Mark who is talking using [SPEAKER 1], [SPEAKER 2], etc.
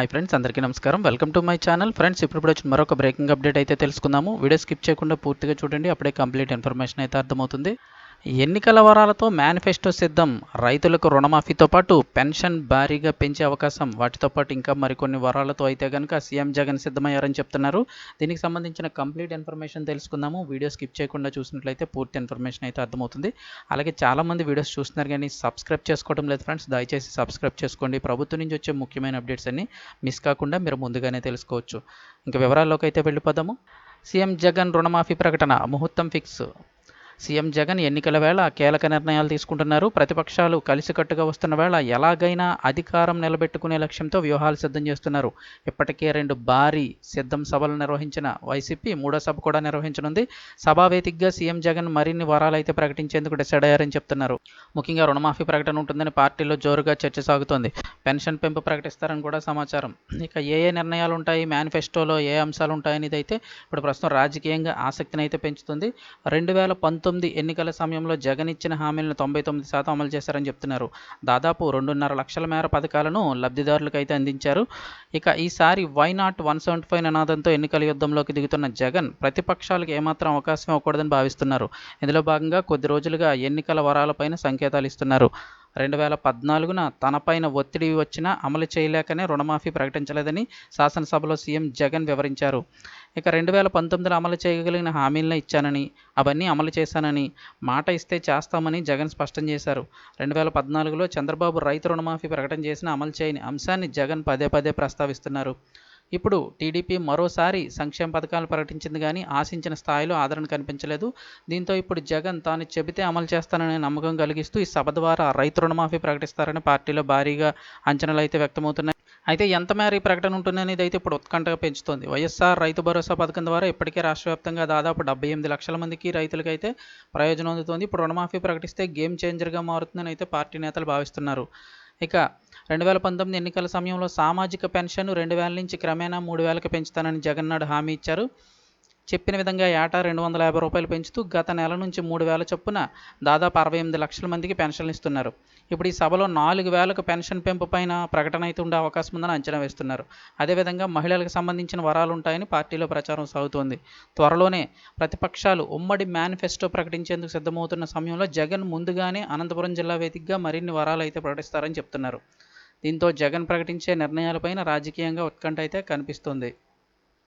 [SPEAKER 1] Hi friends అందరికీ నమస్కారం. Welcome to my channel friends ఇప్పుడు వచ్చిన మరొక బ్రేకింగ్ అప్డేట్ అయితే తెలుసుకుందాము. వీడియో స్కిప్ చేయకుండా పూర్తిగా చూడండి అప్పుడే కంప్లీట్ ఇన్ఫర్మేషన్ అయితే అర్థమవుతుంది. ఎన్నికల వరాలతో మేనిఫెస్టో సిద్ధం. రైతులకు రుణమాఫీతో పాటు పెన్షన్ భారీగా పెంచే అవకాశం. వాటితో పాటు ఇంకా మరికొన్ని వరాలతో అయితే కనుక సీఎం జగన్ సిద్ధమయ్యారని చెప్తున్నారు. దీనికి సంబంధించిన కంప్లీట్ ఇన్ఫర్మేషన్ తెలుసుకుందాము. వీడియో స్కిప్ చేయకుండా చూసినట్లయితే పూర్తి ఇన్ఫర్మేషన్ అయితే అర్థమవుతుంది. అలాగే చాలామంది వీడియోస్ చూస్తున్నారు కానీ సబ్స్క్రైబ్ చేసుకోవడం లేదు ఫ్రెండ్స్. దయచేసి సబ్స్క్రైబ్ చేసుకోండి. ప్రభుత్వం నుంచి వచ్చే ముఖ్యమైన అప్డేట్స్ అన్ని మిస్ కాకుండా మీరు ముందుగానే తెలుసుకోవచ్చు. ఇంకా వివరాల్లోకి అయితే వెళ్ళిపోదాము. సీఎం జగన్ రుణమాఫీ ప్రకటన ముహూర్తం ఫిక్స్. సీఎం జగన్ ఎన్నికల వేళ కీలక నిర్ణయాలు తీసుకుంటున్నారు. ప్రతిపక్షాలు కలిసికట్టుగా వస్తున్న వేళ ఎలాగైనా అధికారం నిలబెట్టుకునే లక్ష్యంతో వ్యూహాలు సిద్ధం చేస్తున్నారు. ఇప్పటికే రెండు భారీ సిద్ధం సభలు నిర్వహించిన వైసీపీ మూడో సభ కూడా నిర్వహించనుంది. సభావేదికగా సీఎం జగన్ మరిన్ని వరాలు అయితే ప్రకటించేందుకు డిసైడ్ అయ్యారని చెప్తున్నారు. ముఖ్యంగా రుణమాఫీ ప్రకటన ఉంటుందని పార్టీలో జోరుగా చర్చ సాగుతోంది. పెన్షన్ పెంపు ప్రకటిస్తారని కూడా సమాచారం. ఇక ఏ ఏ నిర్ణయాలు ఉంటాయి మేనిఫెస్టోలో ఏ అంశాలు ఉంటాయనేది అయితే ఇప్పుడు ప్రస్తుతం రాజకీయంగా ఆసక్తిని అయితే పెంచుతుంది. రెండు వేల పంతొమ్మిది ఎన్నికల సమయంలో జగన్ ఇచ్చిన హామీలను తొంభై తొమ్మిది శాతం అమలు చేశారని చెప్తున్నారు. దాదాపు రెండున్నర లక్షల మేర పథకాలను లబ్ధిదారులకు అయితే అందించారు. ఇక ఈసారి why not one seventy five నినాదంతో ఎన్నికల యుద్ధంలోకి దిగుతున్న జగన్ ప్రతిపక్షాలకు ఏమాత్రం అవకాశం ఇవ్వకూడదని భావిస్తున్నారు. ఇందులో భాగంగా కొద్ది రోజులుగా ఎన్నికల వరాలపైన సంకేతాలు ఇస్తున్నారు. రెండు వేల పద్నాలుగున తనపైన ఒత్తిడి వచ్చినా అమలు చేయలేకనే రుణమాఫీ ప్రకటించలేదని శాసనసభలో సీఎం జగన్ వివరించారు. ఇక రెండు వేల పంతొమ్మిదిలో అమలు చేయగలిగిన హామీలను ఇచ్చానని అవన్నీ అమలు చేశానని మాట ఇస్తే చేస్తామని జగన్ స్పష్టం చేశారు. రెండు వేల పద్నాలుగులో చంద్రబాబు రైతు రుణమాఫీ ప్రకటన చేసిన అమలు చేయని అంశాన్ని జగన్ పదే పదే ప్రస్తావిస్తున్నారు. ఇప్పుడు టీడీపీ మరోసారి సంక్షేమ పథకాలు ప్రకటించింది కానీ ఆశించిన స్థాయిలో ఆదరణ కనిపించలేదు. దీంతో ఇప్పుడు జగన్ తాను చెబితే అమలు చేస్తాననే నమ్మకం కలిగిస్తూ ఈ సభ ద్వారా రైతు రుణమాఫీ ప్రకటిస్తారని పార్టీలో భారీగా అంచనాలు అయితే వ్యక్తమవుతున్నాయి. అయితే ఎంత మేర ఈ ప్రకటన ఉంటుంది అనేది అయితే ఇప్పుడు ఉత్కంఠగా పెంచుతోంది. వైఎస్ఆర్ రైతు భరోసా పథకం ద్వారా ఇప్పటికే రాష్ట్ర వ్యాప్తంగా దాదాపు డెబ్బై ఎనిమిది లక్షల మందికి రైతులకైతే ప్రయోజనం అందుతోంది. ఇప్పుడు రుణమాఫీ ప్రకటిస్తే గేమ్ చేంజర్గా మారుతుందని అయితే పార్టీ నేతలు భావిస్తున్నారు. ఇక రెండు వేల పంతొమ్మిది ఎన్నికల సమయంలో సామాజిక పెన్షన్ రెండు వేల నుంచి క్రమేణా మూడు వేలకు పెంచుతానని జగన్నాడు హామీ ఇచ్చారు. చెప్పిన విధంగా ఏటా రెండు వందల యాభై రూపాయలు పెంచుతూ గత నెల నుంచి మూడు వేల చొప్పున దాదాపు అరవై ఎనిమిది లక్షల మందికి పెన్షన్లు ఇస్తున్నారు. ఇప్పుడు ఈ సభలో నాలుగు వేలకు పెన్షన్ పెంపు పైన ప్రకటన అయితే ఉండే అవకాశం ఉందని అంచనా వేస్తున్నారు. అదేవిధంగా మహిళలకు సంబంధించిన వరాలు ఉంటాయని పార్టీలో ప్రచారం సాగుతోంది. త్వరలోనే ప్రతిపక్షాలు ఉమ్మడి మేనిఫెస్టో ప్రకటించేందుకు సిద్ధమవుతున్న సమయంలో జగన్ ముందుగానే అనంతపురం జిల్లా వేదికగా మరిన్ని వరాలు అయితే ప్రకటిస్తారని చెప్తున్నారు. దీంతో జగన్ ప్రకటించే నిర్ణయాలపైన రాజకీయంగా ఉత్కంఠ అయితే కనిపిస్తుంది.